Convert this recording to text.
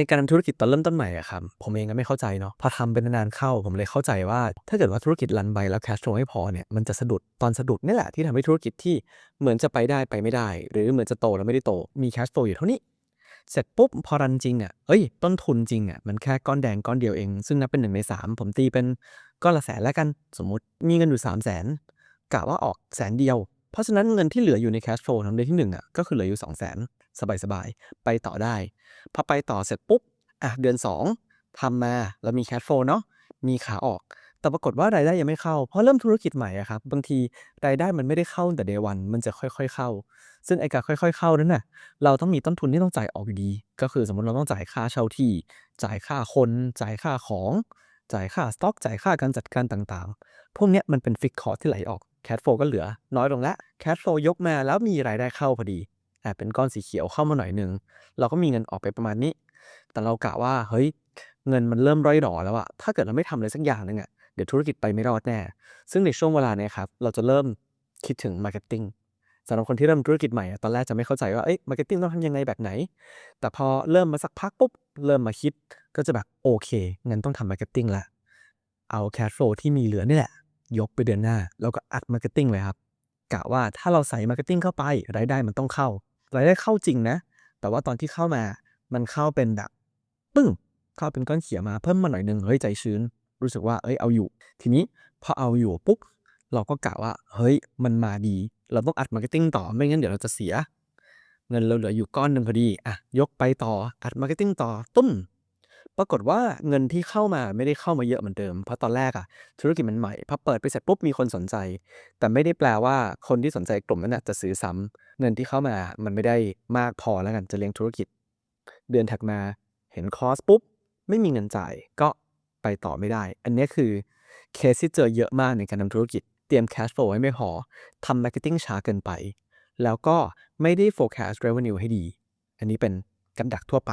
ในการทำธุรกิจตอนเริ่มต้นใหม่อะครับผมเองก็ไม่เข้าใจเนาะพอทำเป็นนานๆเข้า ผมเลยเข้าใจว่า ถ้าเกิดว่าธุรกิจรันไปแล้วแคชโฟไม่พอเนี่ยมันจะสะดุดตอนสะดุดนี่แหละที่ทำให้ธุรกิจที่เหมือนจะไปได้ไปไม่ได้ หรือเหมือนจะโตแล้วไม่ได้โตมีแคชโฟอยู่เท่านี้เสร็จปุ๊บพอรันจริงอะเอ้ย ต้นทุนจริงอะมันแค่ก้อนแดงก้อนเดียวเอง ซึ่งนับเป็นหนึ่งในสามผมตีเป็นก้อนละแสนแล้วกันสมมุติมีเงินอยู่สามแสนกะว่าออกแสนเดียว เพราะฉะนั้นเงินที่เหลืออยู่ในแคชโฟลทำเดือนที่หนึ่งอะก็คือเหลืออยู่สองแสนสบายๆ ไปต่อได้ พอไปต่อเสร็จปุ๊บ อะ เดือน 2ทำมาแล้วมีแคชโฟลเนาะมีขาออก แต่ปรากฏว่ารายได้ยังไม่เข้า เพราะเริ่มธุรกิจใหม่อะครับ บางทีรายได้มันไม่ได้เข้าแต่เดวันมันจะค่อยๆเข้า ซึ่งไอ้การค่อย ๆเข้านั้นน่ะเราต้องมีต้นทุนที่ต้องจ่ายออกอยู่ดี ก็คือสมมติเราต้องจ่ายค่าเช่าที่ จ่ายค่าคน จ่ายค่าของ จ่ายค่าสต็อก จ่ายค่าการจัดการต่างๆ พวกเนี้ยมันเป็นฟิกคอร์ที่ไหลออก แคชโฟก็เหลือน้อยลงแล้วแคชโฟยกมาแล้วมีรายได้เข้าพอดีอะเป็นก้อนสีเขียวเข้ามาหน่อยหนึ่งเราก็มีเงินออกไปประมาณนี้ แต่เรากะว่าเฮ้ยเงินมันเริ่มร่อยหรอแล้วอะถ้าเกิดเราไม่ทำอะไรสักอย่างหนึงอะเดี๋ยวธุรกิจไปไม่รอดแน่ ซึ่งในช่วงเวลาเนี้ยครับเราจะเริ่มคิดถึงมาร์เก็ตติ้งสำหรับคนที่เริ่มธุรกิจใหม่อะตอนแรกจะไม่เข้าใจว่าเอ้ยมาร์เก็ตติ้งต้องทำยังไงแบบไหน แต่พอเริ่มมาสักพักปุ๊บเริ่มมาคิดก็จะแบบโอเคงั้นต้องทำมาร์เก็ตติ้งละเอาแคชโฟลที่มีเหลือนี่แหละ ยกไปเดือนหน้า แล้วก็อัดมาร์เก็ตติ้งเลยครับกะว่าถ้าเราใส่มาร์เก็ตติ้งเข้าไปรายได้มันต้องเข้ารายได้เข้าจริงนะ แต่ว่าตอนที่เข้ามามันเข้าเป็นแบบปึ้งเข้าเป็นก้อนเขียวมาเพิ่มมาหน่อยนึงเฮ้ยใจชื้น รู้สึกว่าเอ้ยเอาอยู่ ทีนี้พอเอาอยู่ปุ๊บเราก็กะว่าเฮ้ยมันมาดี เราต้องอัดมาร์เก็ตติ้งต่อไม่งั้นเดี๋ยวเราจะเสีย เงินเราเหลืออยู่ก้อนหนึ่งพอดีอะยกไปต่ออัดมาร์เก็ตติ้งต่อตุ้ม ปรากฏว่าเงินที่เข้ามาไม่ได้เข้ามาเยอะเหมือนเดิม เพราะตอนแรกอะธุรกิจมันใหม่พอเปิดไปเสร็จปุ๊บมีคนสนใจ แต่ไม่ได้แปลว่าคนที่สนใจกลุ่มนั้นจะซื้อซ้ำเงินที่เข้ามามันไม่ได้มากพอแล้วกันจะเลี้ยงธุรกิจ เดือนถัดมาเห็นคอสปุ๊บไม่มีเงินจ่ายก็ไปต่อไม่ได้ อันนี้คือเคสที่เจอเยอะมากในการทำธุรกิจ เตรียม cash flow ไว้ไม่พอทำ marketing ช้าเกินไป แล้วก็ไม่ได้ forecast revenue ให้ดี อันนี้เป็นกันดักทั่วไป